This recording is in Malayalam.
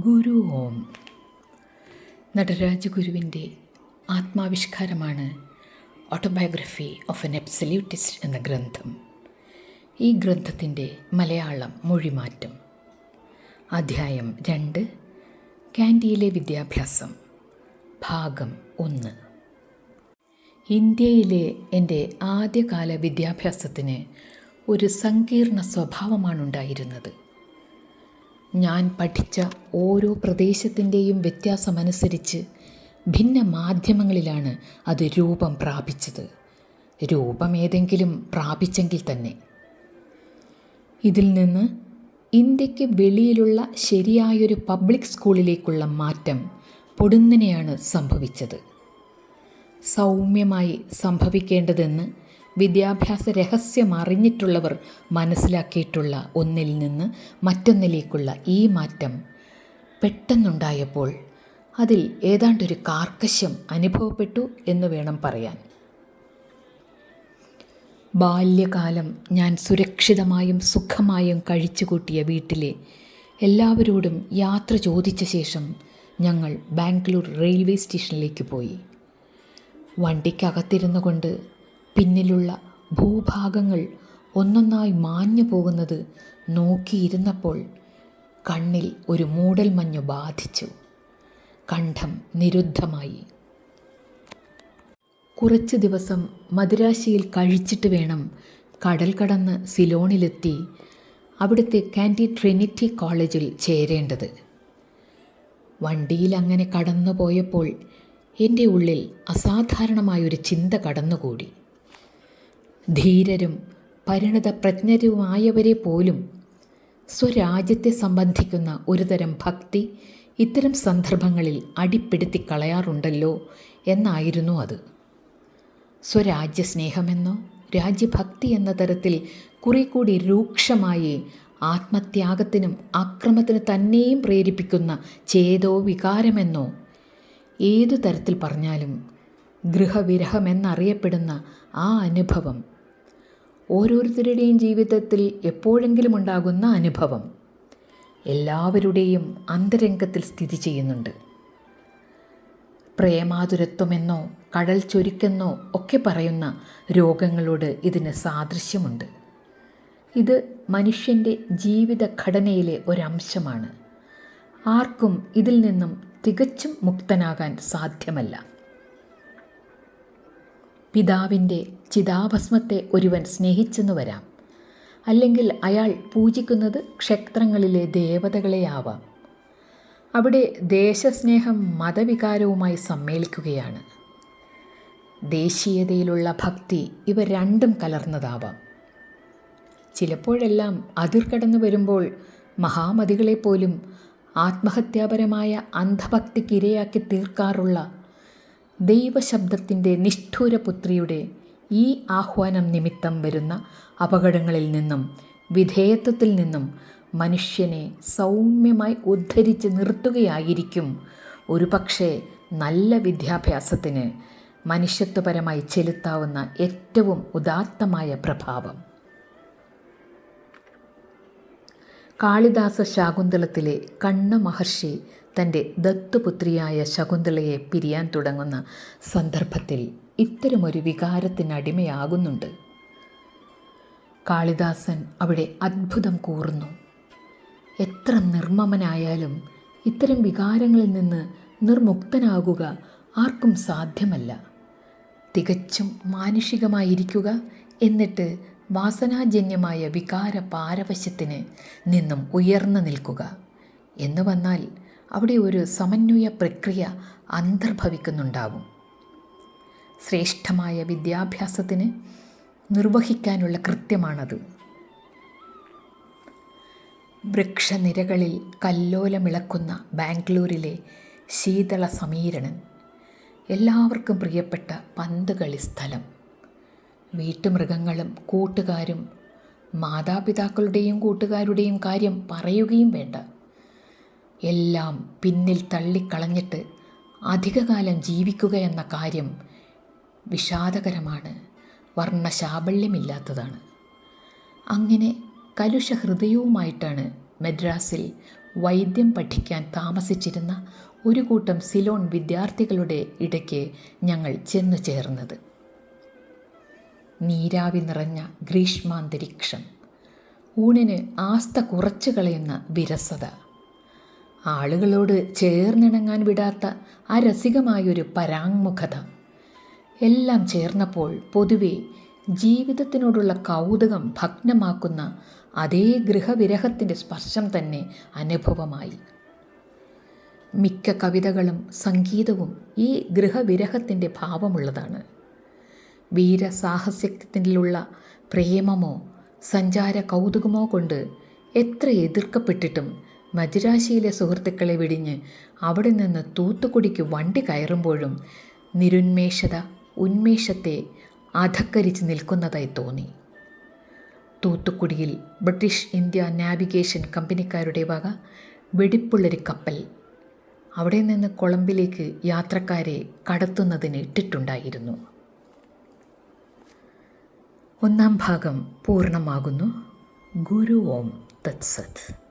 ഗുരു ഓം. നടരാജ ഗുരുവിന്റെ ആത്മാവിഷ്കാരമാണ് ഓട്ടോബയോഗ്രഫി ഓഫ് എൻ എബ്സല്യൂട്ടിസ്റ്റ് എന്ന ഗ്രന്ഥം. ഈ ഗ്രന്ഥത്തിന്റെ മലയാളം മൊഴിമാറ്റം. അധ്യായം രണ്ട് കാൻഡിയിലെ വിദ്യാഭ്യാസം. ഭാഗം ഒന്ന്. ഇന്ത്യയിലെ എന്റെ ആദ്യകാല വിദ്യാഭ്യാസത്തിന് ഒരു സങ്കീർണ സ്വഭാവമാണുണ്ടായിരുന്നത്. ഞാൻ പഠിച്ച ഓരോ പ്രദേശത്തിന്റെയും വ്യത്യാസമനുസരിച്ച് ഭിന്ന മാധ്യമങ്ങളിലാണ് അത് രൂപം പ്രാപിച്ചത്. രൂപമേതെങ്കിലും പ്രാപിച്ചെങ്കിൽ തന്നെ. ഇതിൽ നിന്ന് ഇന്ത്യയ്ക്ക് വെളിയിലുള്ള ശരിയായൊരു പബ്ലിക് സ്കൂളിലേക്കുള്ള മാറ്റം പൊടുന്നനെയാണ് സംഭവിച്ചത്. സൗമ്യമായി സംഭവിക്കേണ്ടതെന്ന് വിദ്യാഭ്യാസ രഹസ്യം അറിഞ്ഞിട്ടുള്ളവർ മനസ്സിലാക്കിയിട്ടുള്ള ഒന്നിൽ നിന്ന് മറ്റൊന്നിലേക്കുള്ള ഈ മാറ്റം പെട്ടെന്നുണ്ടായപ്പോൾ അതിൽ ഏതാണ്ടൊരു കാർക്കശ്യം അനുഭവപ്പെട്ടു എന്ന് വേണം പറയാൻ. ബാല്യകാലം ഞാൻ സുരക്ഷിതമായും സുഖമായും കഴിച്ചുകൂട്ടിയ വീട്ടിലെ എല്ലാവരോടും യാത്ര ചോദിച്ച ശേഷം ഞങ്ങൾ ബാംഗ്ലൂർ റെയിൽവേ സ്റ്റേഷനിലേക്ക് പോയി. വണ്ടിക്കകത്തിരുന്നു കൊണ്ട് പിന്നിലുള്ള ഭൂഭാഗങ്ങൾ ഒന്നൊന്നായി മാഞ്ഞു പോകുന്നത് നോക്കിയിരുന്നപ്പോൾ കണ്ണിൽ ഒരു മൂടൽമഞ്ഞു ബാധിച്ചു. കണ്ഠം നിരുദ്ധമായി. കുറച്ച് ദിവസം മദുരാശിയിൽ കഴിച്ചിട്ട് വേണം കടൽ കടന്ന് സിലോണിലെത്തി അവിടുത്തെ കാൻഡി ട്രിനിറ്റി കോളേജിൽ ചേരേണ്ടത്. വണ്ടിയിൽ അങ്ങനെ കടന്നു പോയപ്പോൾ എന്റെ ഉള്ളിൽ അസാധാരണമായൊരു ചിന്ത കടന്നുകൂടി. ധീരരും പരിണത പ്രജ്ഞരുമായവരെ പോലും സ്വരാജ്യത്തെ സംബന്ധിക്കുന്ന ഒരുതരം ഭക്തി ഇത്തരം സന്ദർഭങ്ങളിൽ അടിപ്പെടുത്തി കളയാറുണ്ടല്ലോ എന്നായിരുന്നു അത്. സ്വരാജ്യസ്നേഹമെന്നോ രാജ്യഭക്തി എന്ന തരത്തിൽ കുറെ കൂടി രൂക്ഷമായി ആത്മത്യാഗത്തിനും അക്രമത്തിന് തന്നെയും പ്രേരിപ്പിക്കുന്ന ചേതോ വികാരമെന്നോ ഏതു തരത്തിൽ പറഞ്ഞാലും ഗൃഹവിരഹമെന്നറിയപ്പെടുന്ന ആ അനുഭവം ഓരോരുത്തരുടെയും ജീവിതത്തിൽ എപ്പോഴെങ്കിലും ഉണ്ടാകുന്ന അനുഭവം എല്ലാവരുടെയും അന്തരംഗത്തിൽ സ്ഥിതി ചെയ്യുന്നുണ്ട്. പ്രേമാതുരത്വമെന്നോ കടൽ ചൊരിക്കെന്നോ ഒക്കെ പറയുന്ന രോഗങ്ങളോട് ഇതിന് സാദൃശ്യമുണ്ട്. ഇത് മനുഷ്യന്റെ ജീവിതഘടനയിലെ ഒരംശമാണ്. ആർക്കും ഇതിൽ നിന്നും തികച്ചും മുക്തനാകാൻ സാധ്യമല്ല. പിതാവിന്റെ ചിതാഭസ്മത്തെ ഒരുവൻ സ്നേഹിച്ചെന്നു വരാം. അല്ലെങ്കിൽ അയാൾ പൂജിക്കുന്നത് ക്ഷേത്രങ്ങളിലെ ദേവതകളെയാവാം. അവിടെ ദേശസ്നേഹം മതവികാരവുമായി സമ്മേളിക്കുകയാണ്. ദേശീയതയിലുള്ള ഭക്തി ഇവ രണ്ടും കലർന്നതാവാം. ചിലപ്പോഴെല്ലാം അതിർ കടന്നു വരുമ്പോൾ മഹാമതികളെപ്പോലും ആത്മഹത്യാപരമായ അന്ധഭക്തിക്കിരയാക്കി തീർക്കാറുള്ള ദൈവശബ്ദത്തിന്റെ നിഷ്ഠൂരപുത്രിയുടെ ഈ ആഹ്വാനം നിമിത്തം വരുന്ന അപകടങ്ങളിൽ നിന്നും വിധേയത്വത്തിൽ നിന്നും മനുഷ്യനെ സൗമ്യമായി ഉദ്ധരിച്ച് നിർത്തുകയായിരിക്കും. ഒരു പക്ഷേ നല്ല വിദ്യാഭ്യാസത്തിന് മനുഷ്യത്വപരമായി ചെലുത്താവുന്ന ഏറ്റവും ഉദാത്തമായ പ്രഭാവം. കാളിദാസ ശാകുന്തളത്തിലെ കണ്ണ മഹർഷി തന്റെ ദത്തുപുത്രിയായ ശകുന്തളയെ പിരിയാൻ തുടങ്ങുന്ന സന്ദർഭത്തിൽ ഇത്തരമൊരു വികാരത്തിനടിമയാകുന്നുണ്ട് കാളിദാസൻ അവിടെ അത്ഭുതം കൂറുന്നു. എത്ര നിർമ്മമനായാലും ഇത്തരം വികാരങ്ങളിൽ നിന്ന് നിർമുക്തനാകുക ആർക്കും സാധ്യമല്ല. തികച്ചും മാനുഷികമായിരിക്കുക എന്നിട്ട് വാസനാജന്യമായ വികാര പാരവശ്യത്തിന് നിന്നും ഉയർന്നു നിൽക്കുക. എന്ന് വന്നാൽ അവിടെ ഒരു സമന്വയ പ്രക്രിയ അന്തർഭവിക്കുന്നുണ്ടാവും. ശ്രേഷ്ഠമായ വിദ്യാഭ്യാസത്തിന് നിർവഹിക്കാനുള്ള കൃത്യമാണത്. വൃക്ഷനിരകളിൽ കല്ലോലമിളക്കുന്ന ബാംഗ്ലൂരിലെ ശീതള സമീരണൻ എല്ലാവർക്കും പ്രിയപ്പെട്ട പന്ത് കളി സ്ഥലം. വീട്ടുമൃഗങ്ങളും കൂട്ടുകാരും മാതാപിതാക്കളുടെയും കൂട്ടുകാരുടെയും കാര്യം പറയുകയും വേണ്ട. എല്ലാം പിന്നിൽ തള്ളിക്കളഞ്ഞിട്ട് അധികകാലം ജീവിക്കുക എന്ന കാര്യം വിഷാദകരമാണ്. വർണശാബല്യമില്ലാത്തതാണ്. അങ്ങനെ കലുഷ ഹൃദയവുമായിട്ടാണ് മദ്രാസിൽ വൈദ്യം പഠിക്കാൻ താമസിച്ചിരുന്ന ഒരു കൂട്ടം സിലോൺ വിദ്യാർത്ഥികളുടെ ഇടയ്ക്ക് ഞങ്ങൾ ചെന്നു ചേർന്നത്. നീരാവി നിറഞ്ഞ ഗ്രീഷ്മാന്തരീക്ഷം ഊണിന് ആസ്ത കുറച്ചു കളയുന്ന വിരസത. ആളുകളോട് ചേർന്നിണങ്ങാൻ വിടാത്ത ആ രസികമായൊരു പരാങ്മുഖത. എല്ലാം ചേർന്നപ്പോൾ പൊതുവെ ജീവിതത്തിനോടുള്ള കൗതുകം ഭഗ്നമാക്കുന്ന അതേ ഗൃഹവിരഹത്തിന്റെ സ്പർശം തന്നെ അനുഭവമായി. മിക്ക കവിതകളും സംഗീതവും ഈ ഗൃഹവിരഹത്തിന്റെ ഭാവമുള്ളതാണ്. വീരസാഹസ്യത്തിലുള്ള പ്രേമമോ സഞ്ചാര കൗതുകമോ കൊണ്ട് എത്ര എതിർക്കപ്പെട്ടിട്ടും മദിരാശിയിലെ സുഹൃത്തുക്കളെ വിടിഞ്ഞ് അവിടെ നിന്ന് തൂത്തുക്കുടിക്ക് വണ്ടി കയറുമ്പോഴും നിരുന്മേഷത ഉന്മേഷത്തെ അധക്കരിച്ച് നിൽക്കുന്നതായി തോന്നി. തൂത്തുക്കുടിയിൽ ബ്രിട്ടീഷ് ഇന്ത്യ നാവിഗേഷൻ കമ്പനിക്കാരുടെ വക വെടിപ്പുള്ളൊരു കപ്പൽ അവിടെ നിന്ന് കൊളംബിലേക്ക് യാത്രക്കാരെ കടത്തുന്നതിന് ഇട്ടിട്ടുണ്ടായിരുന്നു. ഒന്നാം ഭാഗം പൂർണമാകുന്നു. ഗുരു ഓം തത്സത്.